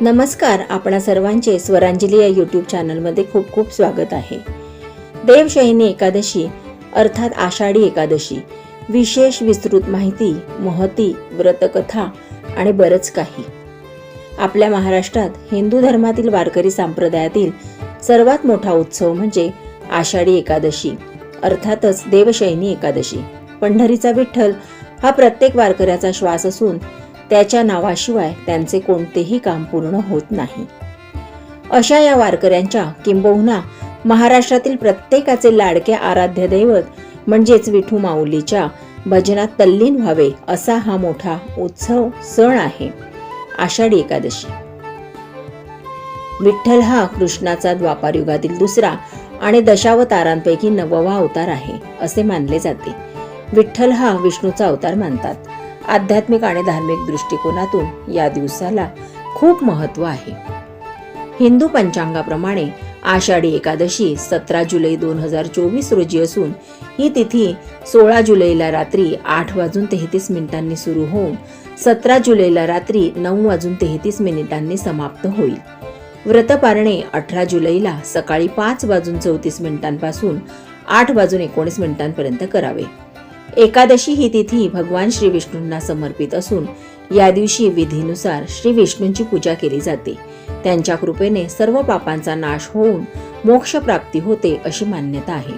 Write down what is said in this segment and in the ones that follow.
नमस्कार आपणा सर्वांचे स्वरांजली या यूट्यूब चॅनलमध्ये खूप खूप स्वागत आहे. देवशयनी एकादशी अर्थात आषाढी एकादशी विशेष विस्तृत माहिती महती व्रतकथा आणि बरंच काही. आपल्या महाराष्ट्रात हिंदू धर्मातील वारकरी संप्रदायातील सर्वात मोठा उत्सव म्हणजे आषाढी एकादशी अर्थातच देवशयनी एकादशी. पंढरीचा विठ्ठल हा प्रत्येक वारकऱ्याचा श्वास असून त्याच्या नावाशिवाय त्यांचे कोणतेही काम पूर्ण होत नाही. अशा या वारकऱ्यांच्या किंबहुना महाराष्ट्रातील प्रत्येकाचे लाडके आराध्य दैवत म्हणजेच विठू माऊलीच्या भजनात तल्लीन व्हावे असा हा मोठा उत्सव सण आहे. आषाढी एकादशी. विठ्ठल हा कृष्णाचा द्वापारयुगातील दुसरा आणि दशावतारांपैकी नववा अवतार आहे असे मानले जाते. विठ्ठल हा विष्णूचा अवतार मानतात. आध्यात्मिक आणि धार्मिक दृष्टिकोनातून या दिवसाला खूप महत्त्व आहे. हिंदू पंचांगाप्रमाणे आषाढी एकादशी सतरा जुलै दोन हजार चोवीस रोजी असून ही तिथी सोळा जुलैला रात्री आठ वाजून तेहतीस मिनिटांनी सुरू होऊन सतरा जुलैला रात्री नऊ वाजून तेहतीस मिनिटांनी समाप्त होईल. व्रतपारणे अठरा जुलैला सकाळी पाच वाजून चौतीस मिनिटांपासून आठ वाजून एकोणीस मिनिटांपर्यंत करावे. एकादशी ही तिथी भगवान श्री विष्णूंना समर्पित असून या दिवशी विधीनुसार श्री विष्णूंची पूजा केली जाते. त्यांच्या कृपेने सर्व पापांचा नाश होऊन मोक्ष प्राप्ती होते अशी मान्यता आहे.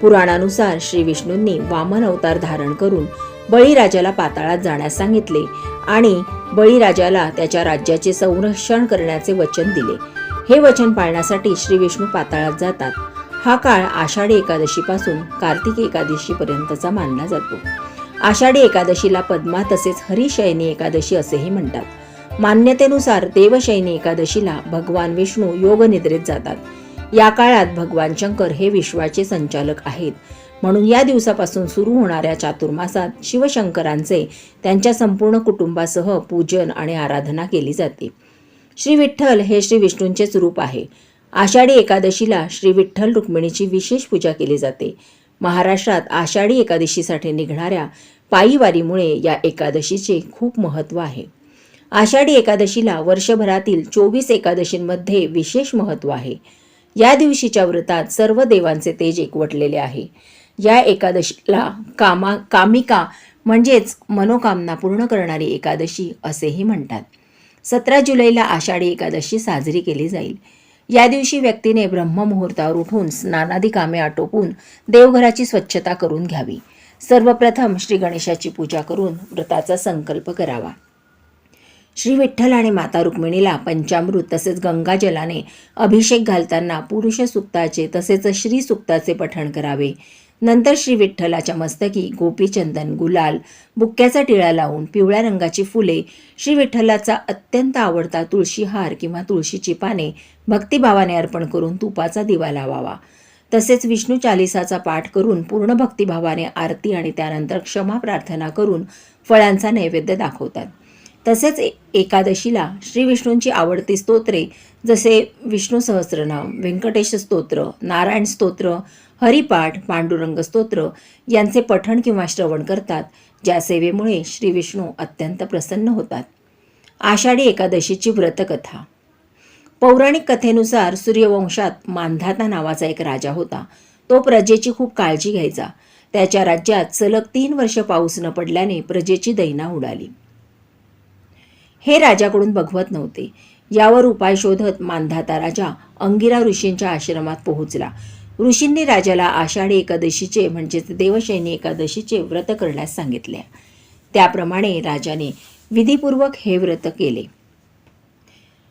पुराणानुसार श्री विष्णूंनी वामन अवतार धारण करून बळीराजाला पाताळात जाण्यास सांगितले आणि बळीराजाला त्याच्या राज्याचे संरक्षण करण्याचे वचन दिले. हे वचन पाळण्यासाठी श्री विष्णू पाताळात जातात. हा काळ आषाढी एकादशीपासून कार्तिक एकादशीपर्यंतचा मानला जातो. आषाढी एकादशीला पद्मा तसेच हरिशयनी एकादशी असेही म्हणतात. मान्यतेनुसार देवशयनी एकादशीला भगवान विष्णू योगनिद्रेत जातात. या काळात भगवान शंकर हे विश्वाचे संचालक आहेत. म्हणून या दिवसापासून सुरू होणाऱ्या चातुर्मासात शिवशंकरांचे त्यांच्या संपूर्ण कुटुंबासह पूजन आणि आराधना केली जाते. श्री विठ्ठल हे श्री विष्णूंचेच रूप आहे. आषाढी एकादशीला श्री विठ्ठल रुक्मिणीची विशेष पूजा केली जाते. महाराष्ट्रात आषाढी एकादशीसाठी निघणाऱ्या पायीवारीमुळे या एकादशीचे खूप महत्त्व आहे. आषाढी एकादशीला वर्षभरातील चोवीस एकादशींमध्ये विशेष महत्त्व आहे. या दिवशीच्या व्रतात सर्व देवांचे तेज एकवटलेले आहे. या एकादशीला कामा कामिका म्हणजेच मनोकामना पूर्ण करणारी एकादशी असेही म्हणतात. सतरा जुलैला आषाढी एकादशी साजरी केली जाईल. या दिवशी व्यक्तीने ब्रह्ममुहूर्तावर उठून स्नानादी कामे आटोपून देवघराची स्वच्छता करून घ्यावी. सर्वप्रथम श्री गणेशाची पूजा करून व्रताचा संकल्प करावा. श्री विठ्ठल आणि माता रुक्मिणीला पंचामृत तसेच गंगाजलाने अभिषेक घालताना पुरुष सुक्ताचे तसेच श्री सुक्ताचे पठण करावे. नंतर श्री विठ्ठलाच्या मस्तकी गोपीचंदन गुलाल बुक्क्याचा टिळा लावून पिवळ्या रंगाची फुले श्री विठ्ठलाचा अत्यंत आवडता तुळशी हार किंवा तुळशीची पाने भक्तिभावाने अर्पण करून तुपाचा दिवा लावावा. तसेच विष्णू चालिसाचा पाठ करून पूर्ण भक्तिभावाने आरती आणि त्यानंतर क्षमा प्रार्थना करून फळांचा नैवेद्य दाखवतात. तसेच ए- एकादशीला श्री विष्णूंची आवडती स्तोत्रे जसे विष्णू सहस्रनाम व्यंकटेश स्तोत्र नारायण स्तोत्र हरिपाठ पांडुरंग स्तोत्र यांचे पठण किंवा श्रवण करतात ज्या सेवेमुळे श्री विष्णू अत्यंत प्रसन्न होतात. आषाढी एकादशीची व्रतकथा. पौराणिक कथेनुसार सूर्यवंशात मांधाता नावाचा एक राजा होता. तो प्रजेची खूप काळजी घ्यायचा. त्याच्या राज्यात सलग तीन वर्ष पाऊस न पडल्याने प्रजेची दैना उडाली. हे राजाकडून बघवत नव्हते. यावर उपाय शोधत मांधाता राजा अंगिरा ऋषींच्या आश्रमात पोहोचला. ऋषींनी राजाला आषाढी एकादशीचे म्हणजेच देवशैनी एकादशीचे व्रत करण्यास सांगितले. त्याप्रमाणे राजाने विधीपूर्वक हे व्रत केले.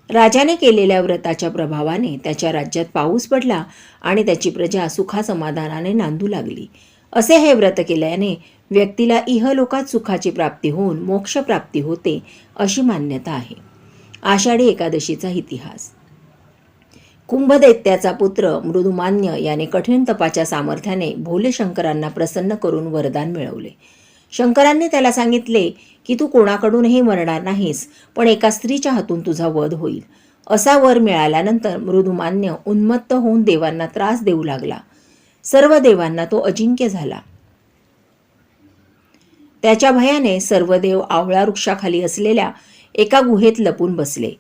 राजाने केलेल्या व्रताच्या प्रभावाने त्याच्या राज्यात पाऊस पडला आणि त्याची प्रजा सुखासमाधानाने नांदू लागली. असे हे व्रत केल्याने व्यक्तीला इहलोकात सुखाची प्राप्ती होऊन मोक्ष प्राप्ती होते अशी मान्यता आहे. आषाढी एकादशीचा इतिहास. कुंभदैत्याचा पुत्र मृदुमान्य याने कठीण तपाच्या सामर्थ्याने भोले शंकरांना प्रसन्न करून वरदान मिळवले. शंकरांनी त्याला सांगितले की तू कोणाकडूनही मरणार नाहीस पण एका स्त्रीच्या हातून तुझा वध होईल. असा वर मिळाल्यानंतर मृदुमान्य उन्मत्त होऊन देवांना त्रास देऊ लागला. सर्व देवांना तो अजिंक्य झाला. त्याच्या भयाने सर्व देव आवळा वृक्षाखाली असलेल्या एका गुहेत लपून बसले.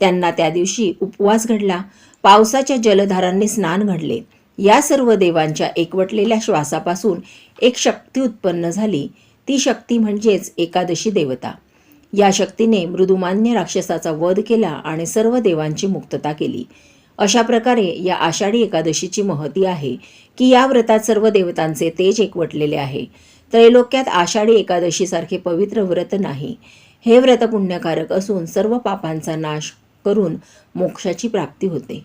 त्यांना त्या दिवशी उपवास घडला. पावसाच्या जलधारांनी स्नान घडले. या सर्व देवांच्या एकवटलेल्या श्वासापासून एक शक्ती उत्पन्न झाली. ती शक्ती म्हणजेच एकादशी देवता. या शक्तीने मृदुमान्य राक्षसाचा वध केला आणि सर्व देवांची मुक्तता केली. अशा प्रकारे या आषाढी एकादशीची महती आहे की या व्रतात सर्व देवतांचे तेज एकवटलेले आहे. त्रैलोक्यात आषाढी एकादशीसारखे पवित्र व्रत नाही. हे व्रत पुण्यकारक असून सर्व पापांचा नाश करून मोक्षाची प्राप्ती होते.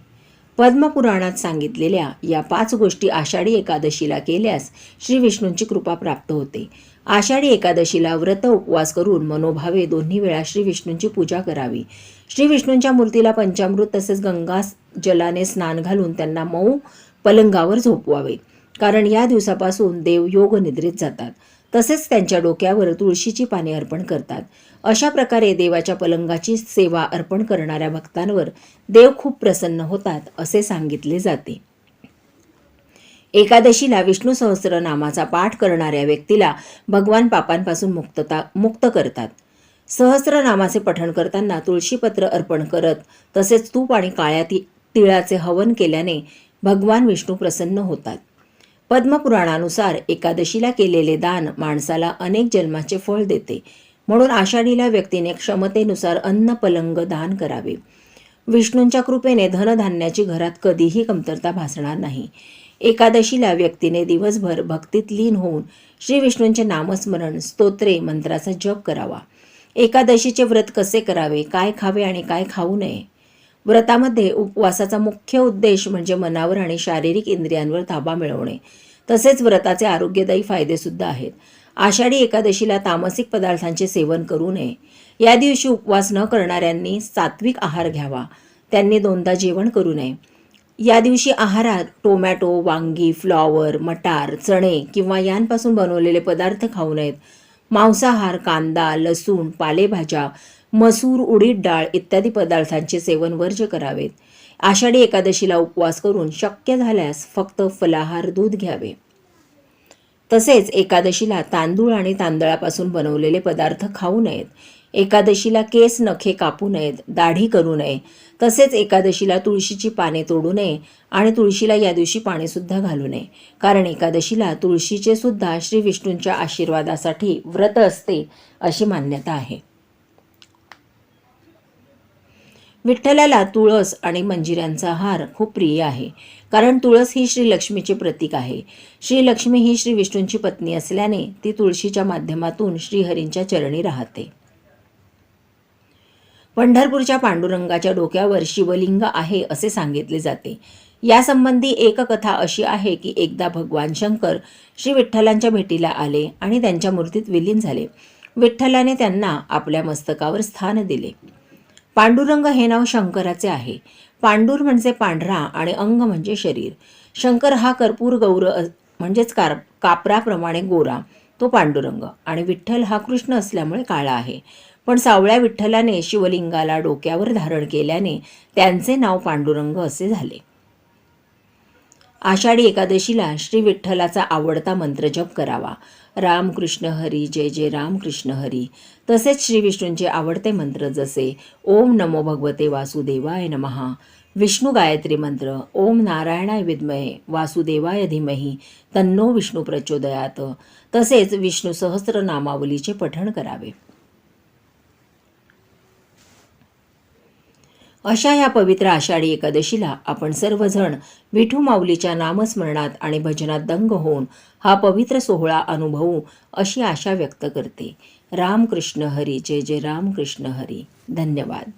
पद्मपुराणात सांगितलेल्या या पाच गोष्टी आषाढी एकादशीला केल्यास श्री विष्णूंची कृपा प्राप्त होते. आषाढी एकादशीला व्रत उपवास करून मनोभावे दोन्ही वेळा श्री विष्णूंची पूजा करावी. श्री विष्णूंच्या मूर्तीला पंचामृत तसेच गंगा जलाने स्नान घालून त्यांना मऊ पलंगावर झोपवावे. कारण या दिवसापासून देव योग निद्रित जातात. तसेच त्यांच्या डोक्यावर तुळशीची पाने अर्पण करतात. अशा प्रकारे देवाच्या पलंगाची सेवा अर्पण करणाऱ्या भक्तांवर देव खूप प्रसन्न होतात असे सांगितले जाते. एकादशीला विष्णू सहस्रनामाचा पाठ करणाऱ्या व्यक्तीला भगवान पापांपासून मुक्तता मुक्त करतात. सहस्रनामाचे पठण करताना तुळशीपत्र अर्पण करत तसेच तूप आणि काळ्या ति तिळाचे हवन केल्याने भगवान विष्णू प्रसन्न होतात. पद्मपुराणानुसार एकादशीला केलेले दान माणसाला अनेक जन्माचे फळ देते. म्हणून आषाढीला व्यक्तीने क्षमतेनुसार अन्न पलंग दान करावे. विष्णूंच्या कृपेने धनधान्याची घरात कधीही कमतरता भासणार नाही. एकादशीला व्यक्तीने दिवसभर भक्तीत लीन होऊन श्री विष्णूंचे नामस्मरण स्तोत्रे मंत्राचा जप करावा. एकादशीचे व्रत कसे करावे काय खावे आणि काय खाऊ नये? व्रतामध्ये उपवासाचा मुख्य उद्देश म्हणजे मनावर आणि शारीरिक इंद्रियांवर ताबा मिळवणे. तसेच व्रताचे आरोग्यदायी फायदेसुद्धा आहेत. आषाढी एकादशीला तामसिक पदार्थांचे सेवन करू नये. या दिवशी उपवास न करणाऱ्यांनी सात्विक आहार घ्यावा. त्यांनी दोनदा जेवण करू नये. या दिवशी आहारात टोमॅटो वांगी फ्लॉवर मटार चणे किंवा यांपासून बनवलेले पदार्थ खाऊ नयेत. मांसाहार कांदा लसूण पालेभाज्या मसूर उडीद डाळ इत्यादी पदार्थांचे सेवन वर्ज्य करावेत आषाढी एकादशीला उपवास करून शक्य झाल्यास फक्त फलाहार दूध घ्यावे. तसेच एकादशीला तांदूळ आणि तांदळापासून बनवलेले पदार्थ खाऊ नयेत. एकादशीला केस नखे कापू नयेत दाढी करू नये. तसेच एकादशीला तुळशीची पाने तोडू नये आणि तुळशीला या दिवशी पाणीसुद्धा घालू नये. कारण एकादशीला तुळशीचे सुद्धा श्री विष्णूंच्या आशीर्वादासाठी व्रत असते अशी मान्यता आहे. विठ्ठलाला तुळस आणि मंजिऱ्यांचा हार खूप प्रिय आहे. कारण तुळस ही श्रीलक्ष्मीचे प्रतीक आहे. श्रीलक्ष्मी ही श्री विष्णूंची पत्नी असल्याने ती तुळशीच्या माध्यमातून श्रीहरींच्या चरणी राहते. पंढरपूरच्या पांडुरंगाच्या डोक्यावर शिवलिंग आहे असे सांगितले जाते. यासंबंधी एक कथा अशी आहे की एकदा भगवान शंकर श्री विठ्ठलांच्या भेटीला आले आणि त्यांच्या मूर्तीत विलीन झाले. विठ्ठलाने त्यांना आपल्या मस्तकावर स्थान दिले. पांडुरंग हे नाव शंकराचे आहे. पांडूर म्हणजे पांढरा आणि अंग म्हणजे शरीर. शंकर हा कर्पूर गौर म्हणजेच कार कापराप्रमाणे गोरा. तो पांडुरंग आणि विठ्ठल हा कृष्ण असल्यामुळे काळा आहे. पण सावळ्या विठ्ठलाने शिवलिंगाला डोक्यावर धारण केल्याने त्यांचे नाव पांडुरंग असे झाले. आषाढी एकादशीला श्री विठ्ठलाचा आवडता मंत्र जप करावा. रामकृष्ण हरी जय जय रामकृष्ण हरी. तसेच श्री विष्णूंचे आवडते मंत्र जसे ओम नमो भगवते वासुदेवाय नमहा विष्णू गायत्री मंत्र ओम नारायणाय विद्महे वासुदेवाय धीमही तन्नो विष्णू प्रचोदयात. तसेच विष्णू सहस्रनामावलीचे पठण करावे. अशा या पवित्र आषाढी एकादशीला आपण सर्वजण विठू माऊलीच्या नामस्मरणात आणि भजनात दंग होऊन हा पवित्र सोहळा अनुभवू अशी आशा व्यक्त करते. रामकृष्ण हरी जय जय रामकृष्ण हरी. धन्यवाद.